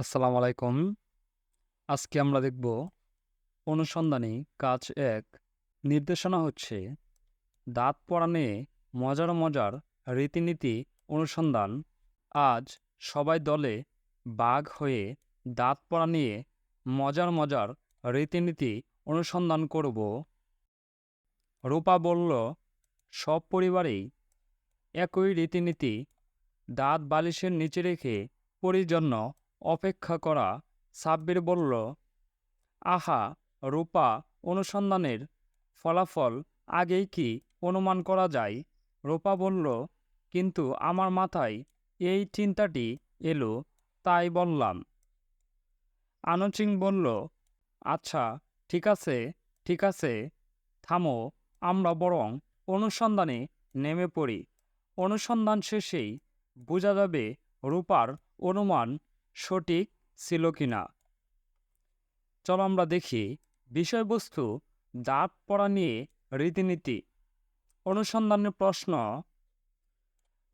আসসালামু আলাইকুম। আজকে আমরা দেখব অনুসন্ধানী কাজ এক। নির্দেশনা হচ্ছে, দাঁত পড়া নিয়ে মজার মজার রীতিনীতি অনুসন্ধান। আজ সবাই দলে বাঘ হয়ে দাঁত পড়া নিয়ে মজার মজার রীতিনীতি অনুসন্ধান করব। রূপা বলল, সব পরিবারেই একই রীতিনীতি, দাঁত বালিশের নিচে রেখে পরিজন্য অপেক্ষা করা সাব্বির বলল, আহা, রূপা, অনুসন্ধানের ফলাফল আগেই কি অনুমান করা যায়? রূপা বলল, কিন্তু আমার মাথায় এই চিন্তাটি এলো, তাই বললাম। আনচিং বলল আচ্ছা ঠিক আছে ঠিক আছে, থামো, আমরা বরং অনুসন্ধানে নেমে পড়ি। অনুসন্ধান শেষেই বোঝা যাবে রূপার অনুমান সঠিক ছিল কিনা? চলো আমরা দেখি বিষয়বস্তু দাঁত পড়া নিয়ে রীতিনীতি। অনুসন্ধানের প্রশ্ন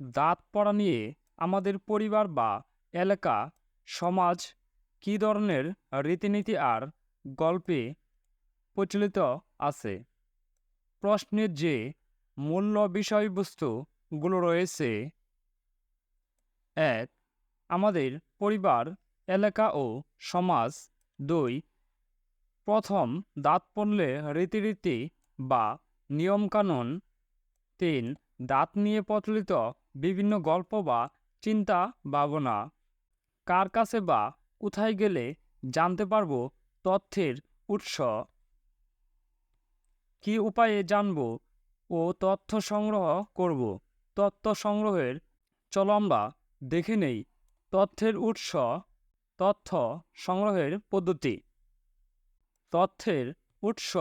দাঁত পড়া নিয়ে আমাদের পরিবার বা এলাকা, সমাজ কি ধরনের রীতিনীতি আর গল্পে প্রচলিত আছে? প্রশ্নের যে মূল্য বিষয়বস্তুগুলো রয়েছে, এক আমাদের পরিবার, এলাকা ও সমাজ। দুই, প্রথম, দাঁত পড়লে রীতিরীতি বা নিয়মকানুন। তিন, দাঁত নিয়ে প্রচলিত বিভিন্ন গল্প বা চিন্তা ভাবনা। কার কাছে বা কোথায় গেলে জানতে পারব তথ্যের উৎস। কি উপায়ে জানব ও তথ্য সংগ্রহ করব? তথ্য সংগ্রহের চলো আমরা দেখে নেই তথ্যের উৎস তথ্য সংগ্রহের পদ্ধতি। তথ্যের উৎস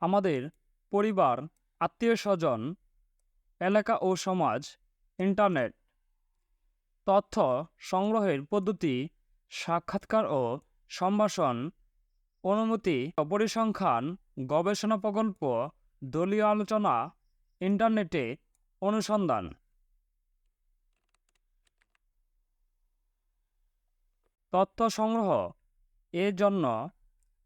আমাদের পরিবার, আত্মীয় স্বজন, এলাকা ও সমাজ, ইন্টারনেট। তথ্য সংগ্রহের পদ্ধতি সাক্ষাৎকার ও সম্ভাষণ, অনুমতি, পরিসংখ্যান, গবেষণা প্রকল্প, দলীয় আলোচনা, ইন্টারনেটে অনুসন্ধান। তথ্য সংগ্রহ। এর জন্য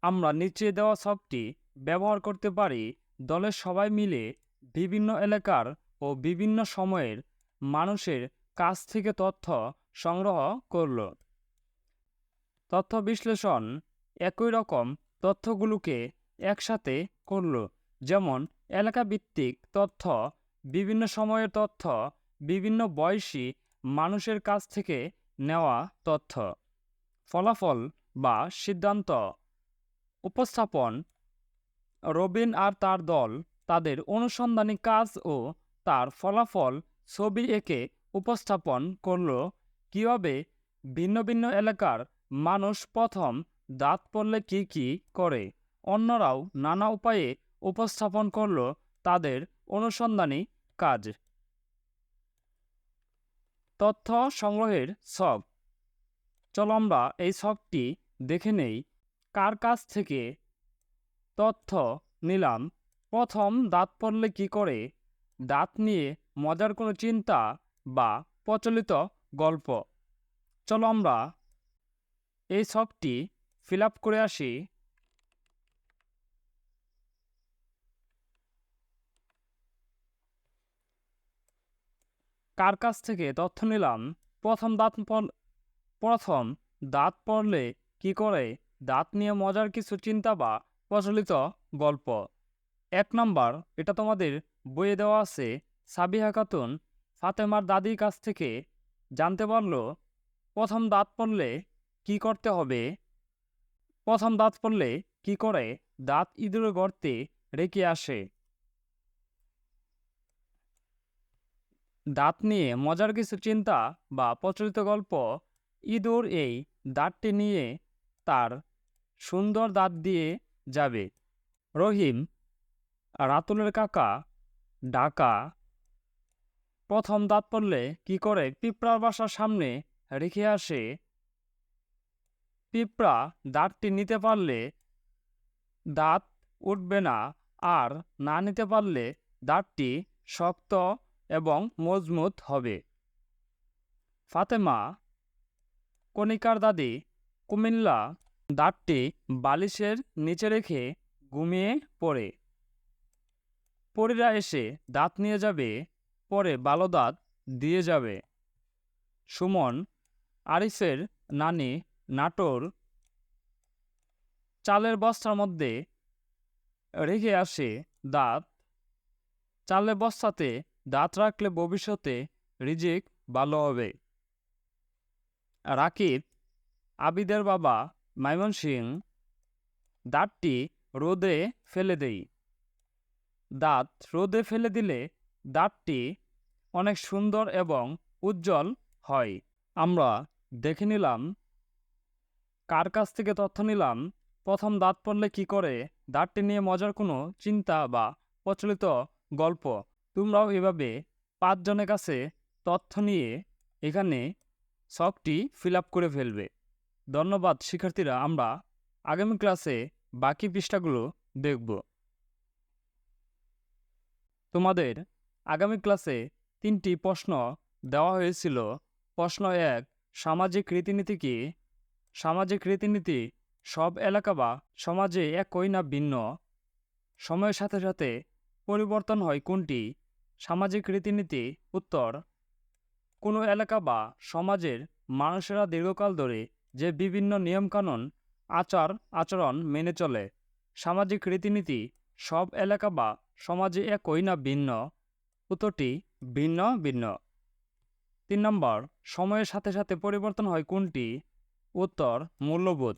আমরা নিচে দেওয়া সবটি ব্যবহার করতে পারি। দলের সবাই মিলে বিভিন্ন এলাকার ও বিভিন্ন সময়ের মানুষের কাছ থেকে তথ্য সংগ্রহ করল। তথ্য বিশ্লেষণ একই রকম তথ্যগুলোকে একসাথে করল। যেমন এলাকা ভিত্তিক তথ্য, বিভিন্ন সময়ের তথ্য, বিভিন্ন বয়সী মানুষের কাছ থেকে নেওয়া তথ্য। ফলাফল বা সিদ্ধান্ত। উপস্থাপন রবিন আর তার দল তাদের অনুসন্ধানী কাজ ও তার ফলাফল ছবি এঁকে উপস্থাপন করল। কীভাবে? ভিন্ন ভিন্ন এলাকার মানুষ প্রথম দাঁত পড়লে কী কী করে? অন্যরাও নানা উপায়ে উপস্থাপন করল তাদের অনুসন্ধানী কাজ। তথ্য সংগ্রহের সব চলো আমরা এই সবটি দেখে নেই, কার কাছ থেকে তথ্য নিলাম। প্রথম দাঁত পড়লে কি করে? দাঁত নিয়ে মজার কোনো চিন্তা বা প্রচলিত গল্প? চলো আমরা এই সবটি ফিল করে আসি। কার কাছ থেকে তথ্য নিলাম? প্রথম দাঁত প্রথম, দাঁত পড়লে কি করে? দাঁত নিয়ে মজার কিছু চিন্তা বা প্রচলিত গল্প। এক নাম্বার, এটা তোমাদের বইয়ে দেওয়া আছে, সাবিহা খাতুন ফাতেমার দাদির কাছ থেকে। জানতে পারল, প্রথম দাঁত পড়লে কি করতে হবে? প্রথম দাঁত পড়লে কি করে? দাঁত ইঁদুরের গর্তে রেখে আসে। দাঁত নিয়ে মজার কিছু চিন্তা বা প্রচলিত গল্প ইঁদুর এই দাঁতটি নিয়ে তার সুন্দর দাঁত দিয়ে যাবে। রহিম, রাতুলের কাকা, ডাকা, প্রথম দাঁত পড়লে কি করে পিঁপড়ার বাসার সামনে রেখে আসে? পিঁপড়া দাঁতটি নিতে পারলে দাঁত উঠবে না, আর না নিতে পারলে দাঁতটি শক্ত এবং মজবুত হবে। ফাতেমা কণিকার দাদি কুমিল্লা দাঁতটি বালিশের নিচে রেখে ঘুমিয়ে পড়ে। পরীরা এসে দাঁত নিয়ে যাবে, পরে বালো দাঁত দিয়ে যাবে। সুমন, আরিফের নানি নাটোর চালের বস্তার মধ্যে রেখে আসে দাঁত। চালের বস্তাতে দাঁত রাখলে ভবিষ্যতে রিজিক ভালো হবে। রাকিব, আবিদের বাবা মাইমন সিং, দাঁতটি রোদে ফেলে দেই। দাঁত রোদে ফেলে দিলে দাঁতটি অনেক সুন্দর এবং উজ্জ্বল হয়। আমরা দেখে নিলাম, কার কাছ থেকে তথ্য নিলাম, প্রথম দাঁত পড়লে কি করে, দাঁতটি নিয়ে মজার কোনো চিন্তা বা প্রচলিত গল্প। তোমরাও এভাবে পাঁচজনের কাছে তথ্য নিয়ে এখানে শখটি ফিল করে ফেলবে। ধন্যবাদ, শিক্ষার্থীরা। আমরা আগামী ক্লাসে বাকি পৃষ্ঠাগুলো দেখব। তোমাদের আগামী ক্লাসে তিনটি প্রশ্ন দেওয়া হয়েছিল। প্রশ্ন এক, সামাজিক রীতিনীতি কি? সামাজিক রীতিনীতি সব এলাকা বা সমাজে একই না ভিন্ন? সময়ের সাথে সাথে পরিবর্তন হয় কোনটি? সামাজিক রীতিনীতি উত্তর কোনো এলাকা বা সমাজের মানুষেরা দীর্ঘকাল ধরে যে বিভিন্ন নিয়মকানুন, আচার, আচরণ মেনে চলে, সামাজিক রীতিনীতি সব এলাকা বা সমাজে একই না ভিন্ন? উত্তরটি, ভিন্ন ভিন্ন। তিন নম্বর, সময়ের সাথে সাথে পরিবর্তন হয় কোনটি? উত্তর, মূল্যবোধ।